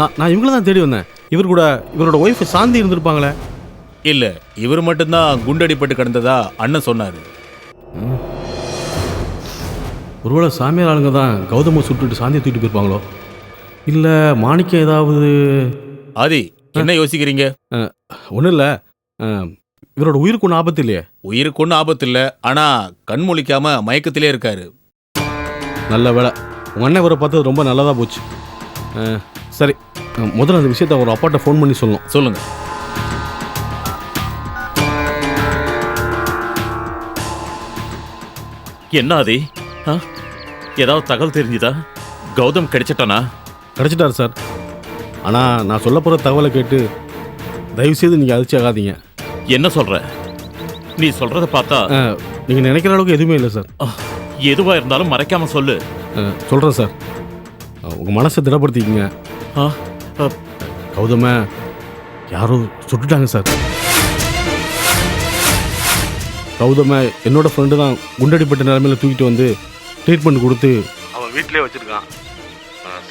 நான் நான் இவங்கள தான் தேடி வந்தேன். இவர் கூட இவரோட ஒய்ஃப் சாந்தி இருந்திருப்பாங்களே? இல்ல இவர் மட்டும்தான் குண்டடிப்பட்டு கிடந்ததா அண்ணன் சொன்னாரு. ஒருவேளை சாமியார் ஆளுங்க தான் கௌதம சுட்டுட்டு சாந்தியை தூக்கிட்டு போயிருப்பாங்களோ? இல்லை மாணிக்கம் ஏதாவது ஆதி என்ன யோசிக்கிறீங்க? ஒன்றும் இல்லை. இவரோட உயிருக்கு ஒன்றும் ஆபத்து இல்லையே? உயிருக்கு ஒன்றும் ஆபத்து இல்ல ஆனா கண் முழிக்காம மயக்கத்திலே இருக்காரு. நல்ல வேலை உங்கள் அண்ணன் இவரை பார்த்தது ரொம்ப நல்லதாக போச்சு. சரி முதல்ல அந்த விஷயத்த ஒரு அப்பாட்ட ஃபோன் பண்ணி சொல்லணும் சொல்லுங்க. என்ன ஆதி? ஆ? ஏதாவது தகவல் தெரிஞ்சுதா? கௌதம் கிடைச்சிட்டானா? கிடச்சிட்டார் சார். ஆனால் நான் சொல்ல போகிற தகவலை கேட்டு தயவுசெய்து நீங்கள் அதிர்ச்சி ஆகாதீங்க என்ன சொல்ற? நீ சொல்றத பார்த்தா நீங்கள் நினைக்கிற அளவுக்கு எதுவுமே இல்லை சார். ஆ, எதுவா இருந்தாலும் மறைக்காம சொல்லு. சொல்கிறேன் சார். உங்கள் மனசை திடப்படுத்திக்கங்க. கௌதம யாரோ சுட்டுட்டாங்க சார். கௌதம என்னோட ஃப்ரெண்டு தான் குண்டடிப்பட்ட நிலைமையில தூக்கிட்டு வந்து ட்ரீட்மெண்ட் கொடுத்து அவன் வீட்டிலே வச்சிருக்கான்.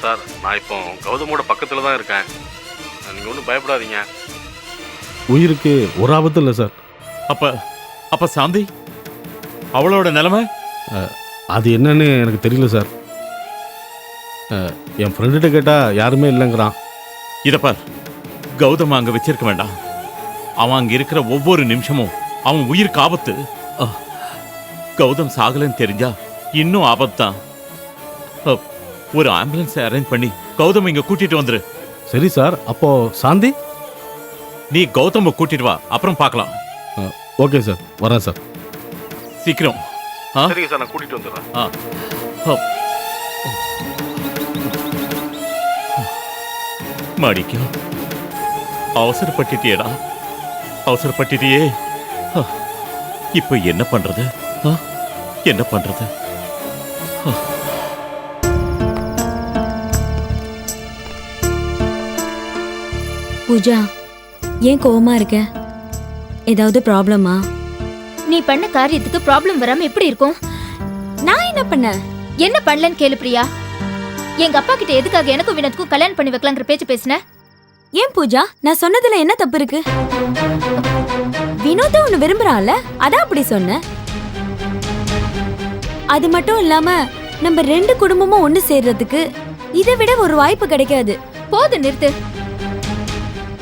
சார் நான் இப்போ கௌதமோட பக்கத்தில் தான் இருக்கேன். நீங்கள் ஒன்றும் பயப்படாதீங்க. உயிருக்கு ஒரு ஆபத்தும் இல்லை சார். அப்ப அப்ப சாந்தி அவளோட நிலைமை? அது என்னன்னு எனக்கு தெரியல சார். என் ஃப்ரெண்டுகிட்ட கேட்டால் யாருமே இல்லைங்கிறான். இத பார். கௌதம் அங்க வச்சிருக்க வேண்டாம். அவன் அங்க இருக்கிற ஒவ்வொரு நிமிஷமும் அவன் உயிருக்கு ஆபத்து. ஆ, கௌதம் சாகலன்னு தெரிஞ்சா இன்னும் ஆபத்து தான் ஆ, ஒரு ஆம்புலன்ஸ் அரேஞ்ச் பண்ணி கௌதம் இங்க கூட்டிட்டு வந்துரு. சரி சார் அப்போ சாந்தி? நீ கௌதம கூட்டிட்டு வா அப்புறம் பார்க்கலாம் ஓகே சார் வரேன் சார். சீக்கிரம். ஆ? சரிங்க சார் நான் கூட்டிகிட்டு வந்துடுறேன். ஆ. மாணிக்கம் அவசரப்பட்டுட்டியேடா அவசரப்பட்டுட்டியே. இப்ப என்ன பண்றது? என்ன பண்றது பூஜா ஏன் கோவமா இருக்க ஏதாவது ப்ராப்ளமா நீ பண்ண காரியத்துக்கு ப்ராப்ளம் வராம எப்படி இருக்கும் நான் என்ன பண்ண என்ன பண்ணலன்னு கேளு பிரியா எங்க அப்பா கிட்ட எதுக்காக எனக்கும் வினத்துக்கும் கல்யாணம் பண்ணி வைக்கலாங்கிற பேச்சு பேசின? ஏன் பூஜா? நான் சொன்னதுல என்ன தப்பு இருக்கு? வினோத ஒண்ணு விரும்புறான்ல அதான் அப்படி சொன்னேன் அது மட்டும் இல்லாம நம்ம ரெண்டு குடும்பமும் ஒண்ணு சேர்றதுக்கு இதை விட ஒரு வாய்ப்பு கிடைக்காது. போது நிறுத்து.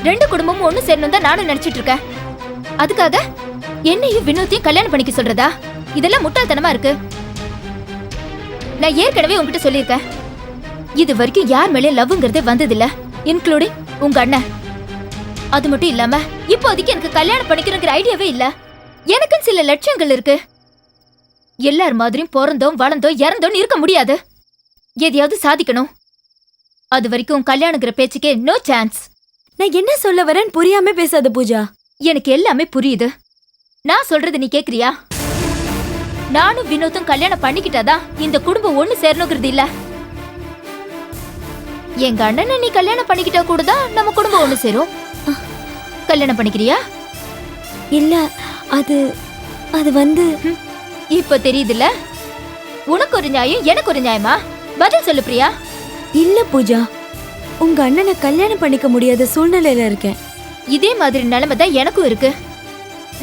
ரெண்டு குடும்பமும் ஒண்ணு சேரணும் தான் நானும் நினைச்சிட்டு இருக்கேன். அதுக்காக என்னையும் வினோத்தையும் கல்யாணம் பண்ணிக்க சொல்றதா? இதெல்லாம் முட்டாள்தனமா இருக்கு. நான் ஏற்கனவே உன்கிட்ட சொல்லியிருக்கேன். இது வரைக்கும் யார் மேலே லவ்ங்கிறதே வந்ததில்ல இன்க்ளூடிங் உங்க அண்ணன். அது மட்டும் இல்லாம இப்போதைக்கு எனக்கு கல்யாணம் பண்ணிக்கணுங்கிற ஐடியாவே இல்ல. எனக்கும் சில லட்சியங்கள் இருக்கு. எல்லார் மாதிரியும் பிறந்தோம் வளர்ந்தோம் இறந்தோம் இருக்க முடியாது. எதையாவது சாதிக்கணும். அது வரைக்கும் கல்யாணங்கிற பேச்சுக்கே நோ சான்ஸ் நான் என்ன சொல்ல வரேன்னு புரியாம பேசாத பூஜா. எனக்கு எல்லாமே புரியுது. நான் சொல்றது நீ கேக்குறியா? நானும் வினோத்தும் கல்யாணம் பண்ணிக்கிட்டாதான் இந்த குடும்பம் ஒண்ணு சேரணுங்கிறது இல்ல. எங்க அண்ணனை நீ கல்யாணம் பண்ணிக்கிட்டா கூட தான் நம்ம குடும்பம் ஒண்ணு சேரும்? கல்யாணம் பண்ணிக்கிறியா? இல்ல அது அது வந்து இப்ப தெரியுதுல்ல? உனக்கு ஒரு நியாயம் எனக்கு ஒரு நியாயமா? பதில் சொல்லு பிரியா. இல்ல பூஜா உங்க அண்ணனை கல்யாணம் பண்ணிக்க முடியாத சூழ்நிலையில இருக்கேன். இதே மாதிரி நிலைமை தான் எனக்கும் இருக்கு.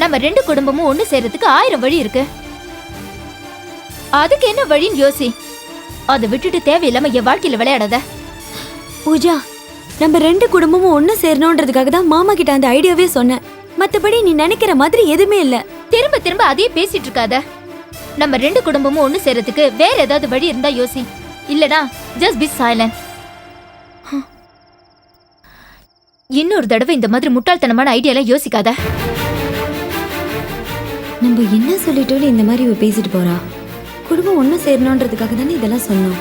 நம்ம ரெண்டு குடும்பமும் ஒண்ணு சேர்றதுக்கு ஆயிரம் வழி இருக்கு. அதுக்கு என்ன வழின்னு யோசி. அதை விட்டுட்டு தேவையில்லாம என் வாழ்க்கையில விளையாடாத. பூஜா நம்ம ரெண்டு குடும்பமும் ஒண்ணு சேரணுன்றதுக்காக தான் மாமா கிட்ட அந்த ஐடியாவே சொன்னேன். மத்தபடி நீ நினைக்கிற மாதிரி எதுவுமே இல்ல. திரும்ப திரும்ப அதே பேசிட்டு இருக்காத. நம்ம ரெண்டு குடும்பமும் ஒண்ணு சேர்றதுக்கு வேற ஏதாவது வழி இருந்தா யோசி. இல்லனா ஜஸ்ட் பி சைலண்ட் இன்னொரு தடவை இந்த மாதிரி முட்டாள்தனமான ஐடியாலாம் யோசிக்காத. நம்ம என்ன சொல்லிட்டோம் இந்த மாதிரி இவ பேசிட்டு போறா. குடும்பம் ஒண்ணு சேரணுன்றதுக்காக தானே இதெல்லாம் சொன்னோம்.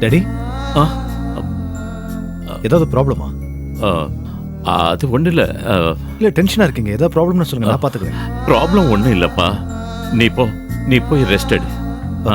டாடி ஆ, ஏதாவது ப்ராப்ளமா ஆ, அது ஒன்றும் இல்லை. இல்ல டென்ஷனா இருக்கீங்க. ஏதாவது ப்ராப்ளம்னு சொல்லுங்க நான் பாத்துக்கிறேன். ப்ராப்ளம் ஒன்றும் இல்லைப்பா. நீ போ. நீ போய் ரெஸ்ட் எடு. ஆ.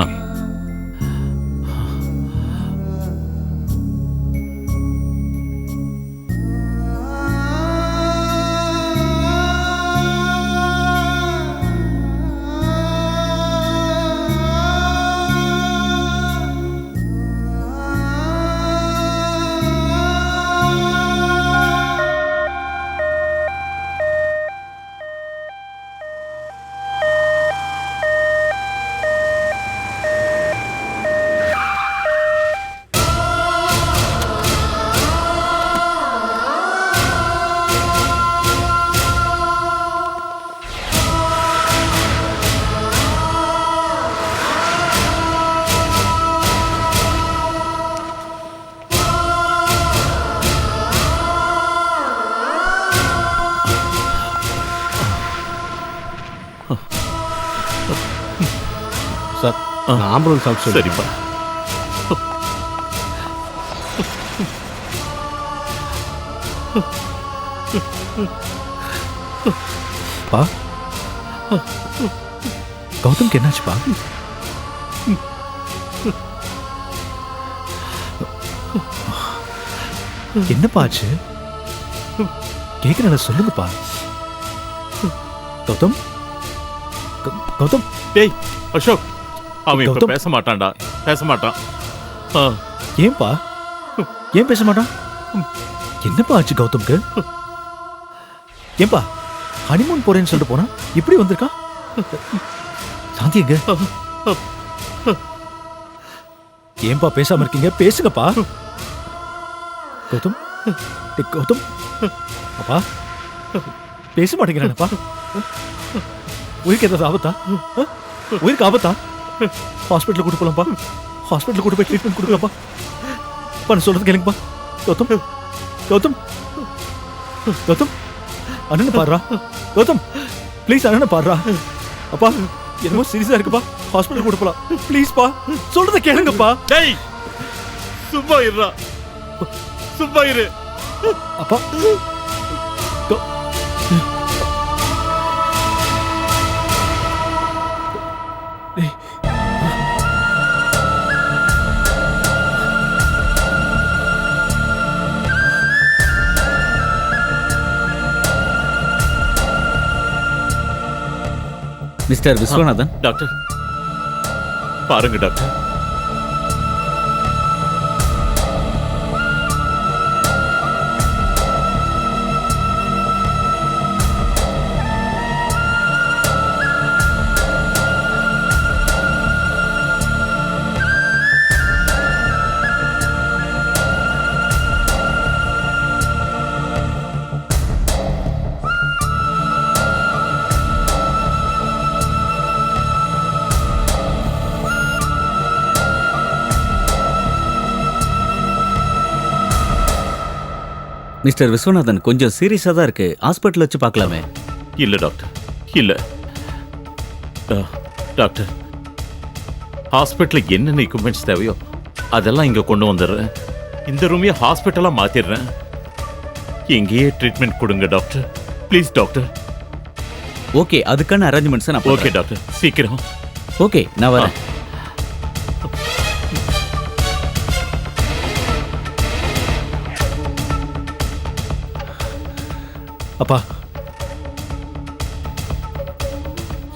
நான் ஆம்புலன்ஸ் ஆஃபீஸர் சரிப்பா. பா. கௌதம்க்கு என்னாச்சுப்பா? என்னப்பா ஆச்சு? கேக்குறல சொல்லுங்கப்பா. கௌதம்? கௌதம்? டேய் அசோக். அவன் இப்ப. பேச மாட்டான்டா பேச மாட்டான் ஆ, ஏன்பா? ஏன் பேச மாட்டான் என்னப்பா ஆச்சு கௌதம்க்கு? ஏன்பா ஹனிமூன் போறேன்னு சொல்லிட்டு போனா? இப்படி வந்திருக்கான் சாந்தி எங்க? ஏன்பா பேசாம இருக்கீங்க? பேசுங்கப்பா. கௌதம் டேய் கௌதம். அப்பா பேச மாட்டேங்கிறானப்பா. உயிருக்கு ஏதாவது ஆபத்தா? ஆ? உயிருக்கு ஆபத்தா? ஹாஸ்பிட்டல் கூட்டு போலாம்ப்பா. ஹாஸ்பிட்டல் கூட்டு போய் ட்ரீட்மெண்ட் கொடுக்கலாம்ப்பா. பண்ண சொல்றது கேளுங்கப்பா. கௌதம் கௌதம் கௌதம் அண்ணன் பாடுறா. கௌதம் ப்ளீஸ் அண்ணனை பாடுறா. அப்பா என்னமோ சீரியஸா இருக்குப்பா. ஹாஸ்பிட்டல் கூட்டு போலாம். ப்ளீஸ்ப்பா சொல்றத கேளுங்கப்பா. டேய் சும்மா இருடா. சும்மா இரு. அப்பா மிஸ்டர் விஸ்வநாதன். டாக்டர். பாருங்க டாக்டர். மிஸ்டர் விஸ்வநாதன் கொஞ்சம் சீரியஸா தான் இருக்கு. ஹாஸ்பிட்டல் வச்சு பார்க்கலாமே. இல்ல டாக்டர். இல்ல. டாக்டர். ஹாஸ்பிட்டலுக்கு என்னென்ன எக்யூப்மெண்ட்ஸ் தேவையோ அதெல்லாம் இங்க கொண்டு வந்துடுறேன். இந்த ரூமையே ஹாஸ்பிட்டலா மாத்திடுறேன். இங்கேயே ட்ரீட்மெண்ட் கொடுங்க டாக்டர். Please doctor. ஓகே அதுக்கான அரேஞ்ச்மெண்ட்ஸ் நான் ஓகே டாக்டர். சீக்கிரம். ஓகே நான் வரேன். அப்பா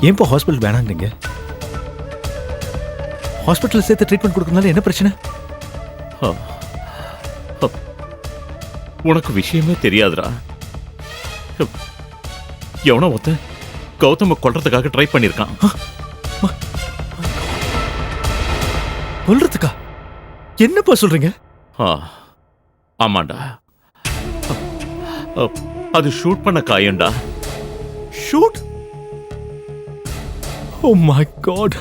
ஏன்பா ஹாஸ்பிட்டல் வேணாங்கிறீங்க ஹாஸ்பிட்டல் சேர்த்து ட்ரீட்மெண்ட் கொடுக்கறதுனால என்ன பிரச்சனை. உனக்கு விஷயமே தெரியாதுடா. எவனோ ஒருத்தன் கௌதம கொல்றதுக்காக ட்ரை பண்ணியிருக்கான் கொல்றதுக்கா என்னப்பா சொல்றீங்க ஆ, ஆமாண்டா. அது ஷூட் பண்ண காயம்டா ஷூட்? Oh my. காட்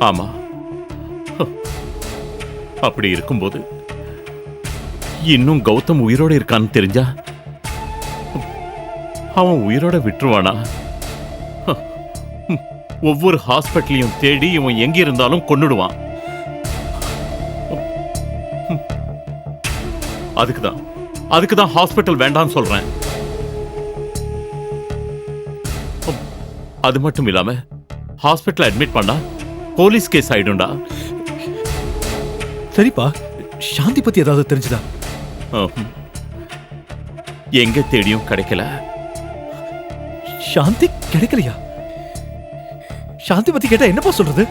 ஆமா. அப். அப்படி இருக்கும்போது இன்னும் கௌதம் உயிரோட இருக்கான்னு தெரிஞ்சா? அவன் உயிரோட விட்டுருவானா? ஒவ்வொரு ஹாஸ்பிட்டலையும் தேடி இவன் எங்க இருந்தாலும் கொன்னுடுவான். அதுக்குதான். அதுக்கு தான் ஹாஸ்பிட்டல் வேண்டாம்னு சொல்றேன். அது மட்டும் இல்லாம ஹாஸ்பிட்டல் அட்மிட் பண்ணா போலீஸ் கேஸ் ஆயிடும்டா. சரிப்பா சாந்தி பத்தி ஏதாவது தெரிஞ்சுதா. எங்க தேடியும் கிடைக்கல. சாந்தி கிடைக்கலையா? சாந்தி பத்தி கேட்டா என்னப்பா சொல்றது?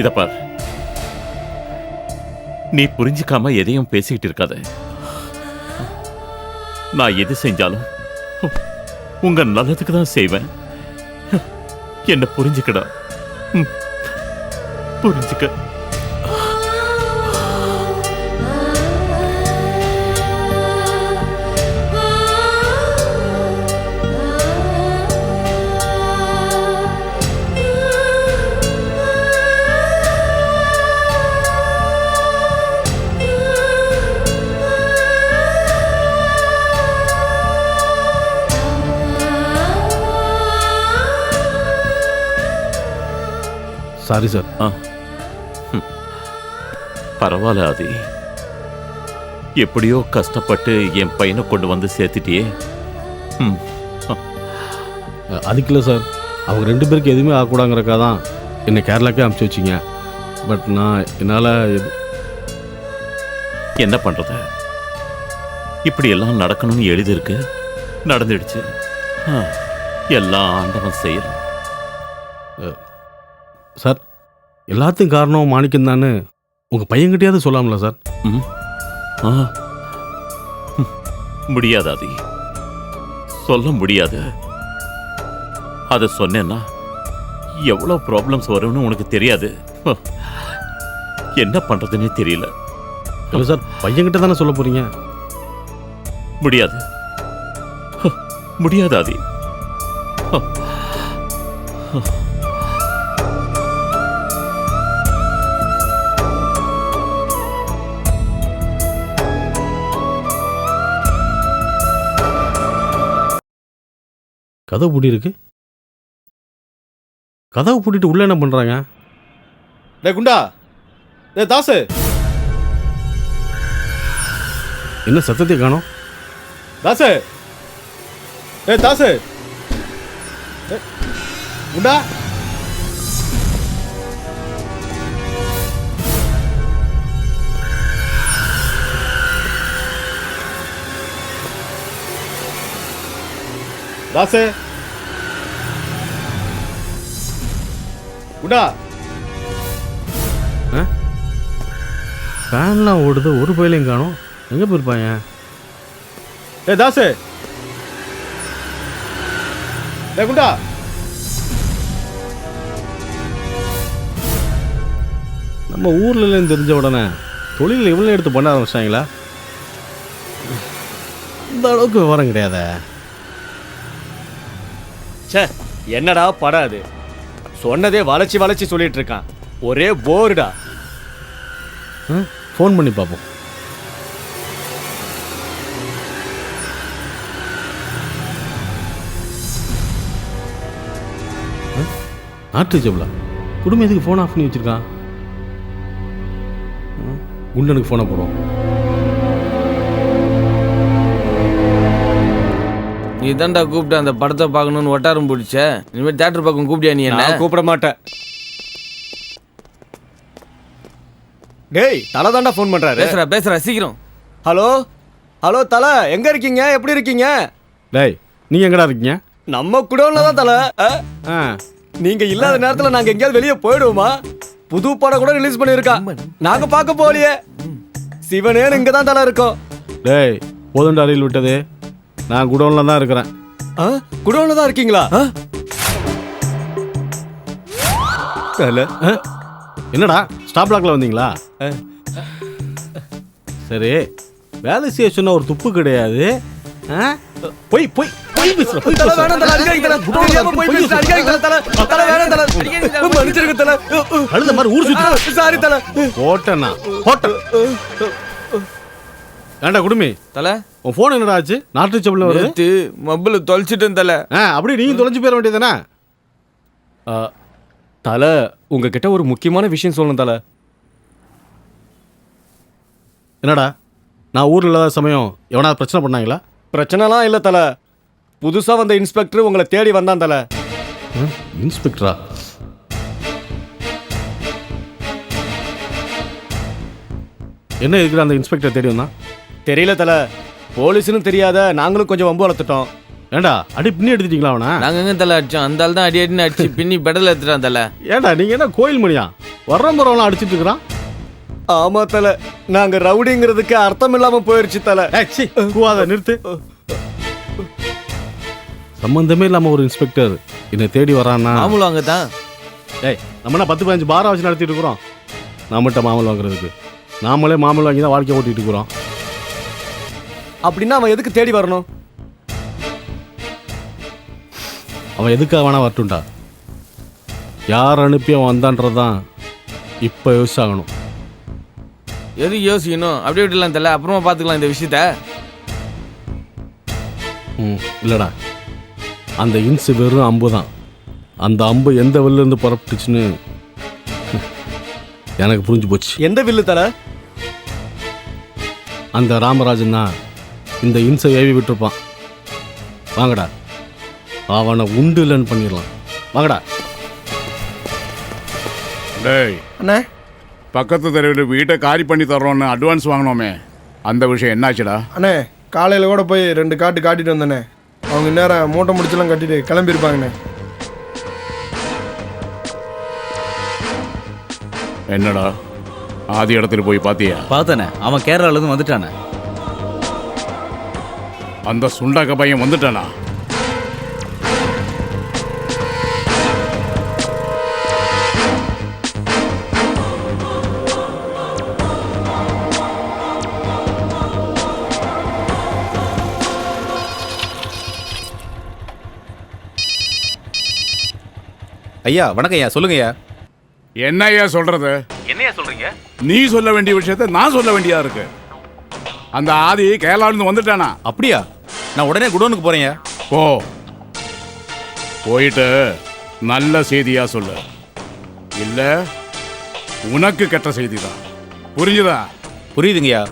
இத பார். நீ புரிஞ்சுக்காம எதையும் பேசிக்கிட்டு இருக்காத. நான் எது செஞ்சாலும் உங்க நல்லதுக்கு தான் செய்வேன் என்ன புரிஞ்சுக்கடா ம். புரிஞ்சுக்க சாரி சார் ஆ. ம். பரவாயில்ல ஆதி. எப்படியோ கஷ்டப்பட்டு என் பையனை கொண்டு வந்து சேர்த்துட்டியே. ம். அதுக்கு இல்லை சார் அவங்க ரெண்டு பேருக்கு எதுவுமே ஆகக்கூடாங்கிறக்கா தான் என்னை கேரளாக்கே அனுப்பிச்சி வச்சிங்க. பட் நான் என்னால் என்ன பண்றது? இப்படி எல்லாம் நடக்கணும்னு எழுதியிருக்கு. நடந்துடுச்சு. ஆ, எல்லாம் ஆண்டவன் செயல் சார் எல்லாத்துக்கும் காரணம் மாணிக்கம் தானே உங்கள் பையன்கிட்டயாவது சொல்லாமல சார்? ம். ஆ. முடியாது ஆதி. சொல்ல முடியாது. அதை சொன்னேன்னா எவ்வளோ ப்ராப்ளம்ஸ் வரும்னு உனக்கு தெரியாது. என்ன பண்றதுன்னே தெரியல. இல்லை சார் பையன்கிட்ட தானே சொல்ல போகிறீங்க முடியாது. முடியாது ஆதி. கதவு பூட்டி இருக்கு கதவு பூட்டிட்டு உள்ளே என்ன பண்ணுறாங்க டே குண்டா. டே தாசு. என்ன சத்தத்தை காணோம்? தாசு. ஏ தாசு. குண்டா. தாசு. குண்டா ஃபேன்லாம் ஓடுது ஒரு பயிலையும் காணோம். எங்கே போயிருப்பாங்க ஏ தாசு. டே குண்டா. நம்ம ஊர்ல இல்லைன்னு தெரிஞ்ச உடனே தொழில் இவ்வளோ எடுத்து பண்ண ஆரம்பிச்சிட்டாங்களா? இந்த அளவுக்கு விவரம் கிடையாதே. ச்சே என்னடா படம் அது? சொன்னதே வளைச்சி வளைச்சி சொல்லிட்டு இருக்கான். ஒரே போர்டா. ஃபோன் பண்ணி பார்ப்போம் நாட்டு ஜப்லா குடும்பம் எதுக்கு ஃபோன் ஆஃப் பண்ணி வச்சுருக்கான்? குண்டனுக்கு ஃபோனை போடுவோம். நீ தான்டா கூப்பிட்ட அந்த படத்தை பார்க்கணும்னு ஒட்டாரம் பிடிச்ச இனிமேல் தேட்டர் பக்கம் கூப்பிட்டியா நீ என்ன? நான் கூப்பிட மாட்டேன். டேய் தலை தாண்டா ஃபோன் பண்றாரு. பேசுறா பேசுறா சீக்கிரம். ஹலோ? ஹலோ தலை எங்க இருக்கீங்க? எப்படி இருக்கீங்க? டேய் நீங்கள் எங்கடா இருக்கீங்க? நம்ம குடோன்ல தான் தலை. ஆ? ஆ. நீங்க இல்லாத நேரத்துல நாங்க எங்கேயாவது வெளியே போயிடுவோமா? புது படம் கூட ரிலீஸ் பண்ணிருக்கான் நாங்க பார்க்க போகலையே. சிவனேன்னு இங்க தான் தலை இருக்கோம். டேய் போதுண்டா அறையில் விட்டது. நான் குடோனில் தான் இருக்கிறேன். ஆ? குடோன்ல தான் இருக்கீங்களா? தலை ஆ? என்னடா? ஸ்டாப் பிளாக்ல வந்தீங்களா? சரி. வேலை செய்ய சொன்ன ஒரு துப்பு கிடையாது. ஆ? போய் போய் போய் பேசுற போய் தலை. வேணாம் தலை அடிக்காதீங்க தலை. தெரியாம போய் பேசுறேன் அடிக்காதீங்க தலை. தலை வேணாம் தலை. மன்னிச்சிருங்க தலை. கழுத மாதிரி ஊர் சுத்தி. சாரி தலை. போட்டேன்னா போட்டேன் ஏண்டா குடுமி? தலை. உன் ஃபோன் என்னடா ஆச்சு? நாட்டு சப்பில் வருது. மொபைல் தொலைச்சிட்டேன் தலை. ஆ அப்படியே நீங்க தொலைஞ்சு போயிட வேண்டியதானே தலை உங்ககிட்ட ஒரு முக்கியமான விஷயம் சொல்லணும் தலை. என்னடா? நான் ஊரில் இல்லாத சமயம் எவனாவது பிரச்சனை பண்ணாங்களா? பிரச்சனைலாம் இல்ல தல. புதுசா வந்த இன்ஸ்பெக்டர் உங்களை தேடி வந்தான் தல. இன்ஸ்பெக்டரா என்ன இருக்கிற அந்த இன்ஸ்பெக்டர் தேடி வந்தான்? தெரியல தல. போலீஸ்னு தெரியாத நாங்களும் கொஞ்சம் வம்பு வளர்த்துட்டோம். ஏண்டா அடி பின்னி எடுத்துட்டீங்களா அவனை? நாங்க எங்க தலை அடிச்சோம்? அந்த ஆள் தான் அடி அடின்னு அடிச்சு பின்னி பெடல் எடுத்துட்டான் தலை. ஏண்டா நீங்க என்ன கோயில் மணியா? வர்ற போறவங்களாம் அடிச்சிட்டு இருக்கிறான். ஆமா தல. நாங்க ரவுடிங்கிறதுக்கு அர்த்தம் இல்லாம போயிருச்சு தல. கூவாத நிறுத்து. சம்பந்தமே இல்லாம ஒரு இன்ஸ்பெக்டர் என்னை தேடி வரான்னா மாமூலம் அங்க தான் ஏய் நம்ம என்ன பத்து பதினஞ்சு பாரா வச்சு நடத்திட்டு இருக்கிறோம். நம்மகிட்ட மாமல் வாங்குறதுக்கு. நாமளே மாமல் வாங்கி தான் வாழ்க்கை ஓட்டிட்டு இருக்கிறோம். அப்படின்னா அவன் எதுக்கு தேடி வரணும்? அவன் எதுக்காக வேணா வரட்டும்டா. யார் அனுப்பி அவன் வந்தான்றதான் இப்போ யோசிச்சாகணும். எது யோசிக்கணும்? அப்படியே விட்டுலாம் தலை. அப்புறமா பாத்துக்கலாம் இந்த விஷயத்த. ம் இல்லைடா. அந்த இன்ஸ் வெறும் அம்பு தான். அந்த அம்பு எந்த வெளிலேருந்து புறப்பட்டுச்சுன்னு எனக்கு புரிஞ்சு போச்சு. எந்த வில்லு தல? அந்த ராமராஜன் தான் இந்த இன்ஸை ஏவி விட்டுருப்பான். வாங்கடா. அவனை உண்டு இல்லைன்னு பண்ணிடலாம். வாங்கடா. டேய். அண்ணே. பக்கத்து தெருவில் வீட்டை காலி பண்ணி தர்றோன்னு அட்வான்ஸ் வாங்கினோமே. அந்த விஷயம் என்னாச்சுடா? அண்ணே காலையில் கூட போய் ரெண்டு காட்டு காட்டிட்டு வந்தேண்ணே அவங்க நேரம் மூட்டை முடிச்செல்லாம் கட்டிட்டு கிளம்பியிருப்பாங்கண்ணே. என்னடா? ஆதி இடத்துல போய் பாத்தியா பார்த்தனே. அவன் கேரளால இருந்து வந்துட்டானே. அந்த சுண்டாக்க பையன் வந்துட்டானா? ஐயா வணக்கம் ஐயா சொல்லுங்க ஐயா என்னய்யா சொல்றது? என்னையா சொல்றீங்க? நீ சொல்ல வேண்டிய விஷயத்த நான் சொல்ல வேண்டியதா இருக்கு. அந்த ஆதி கேரளால இருந்து வந்துட்டானா? அப்படியா? நான் உடனே குடோனுக்கு போறேன் போ. போயிட்டு நல்ல செய்தியா சொல்லு. இல்ல உனக்கு கெட்ட செய்தி தான் புரிஞ்சுதா? புரியுதுங்கய்யா.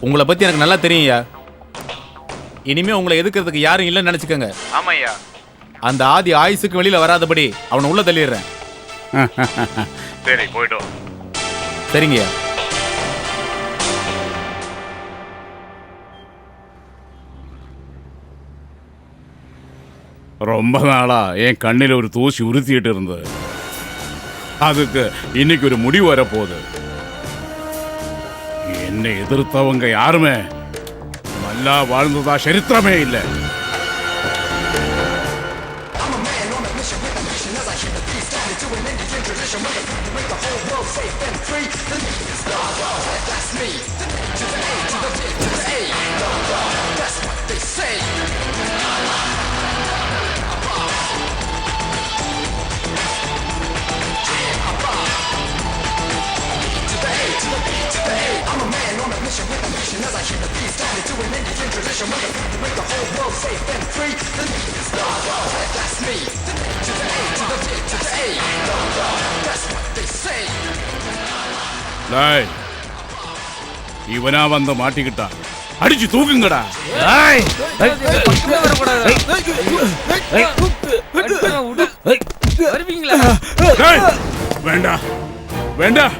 உங்களை பத்தி எனக்கு நல்லா தெரியும்யா இனிமே உங்களை எதுக்கிறதுக்கு யாரும் இல்லைன்னு நினைச்சுக்கோங்க. ஆமாய்யா. அந்த ஆதி ஆயுசுக்கு வெளியில வராதபடி அவனை உள்ள தள்ளிடுறேன். சரி போயிட்டோம் சரிங்கய்யா. ரொம்ப நாளா என் கண்ணில் ஒரு தூசி உறுத்திட்டு இருந்தது அதுக்கு இன்னைக்கு ஒரு முடிவு வரப்போகுது என்னை எதிர்த்தவங்க யாருமே நல்லா வாழ்ந்ததா சரித்திரமே இல்லை டேய், இவனா வந்து மாட்டிக்கிட்டான் அடிச்சு தூக்குங்கடா வருவீங்களா டேய், வேண்டாம் வேண்டாம்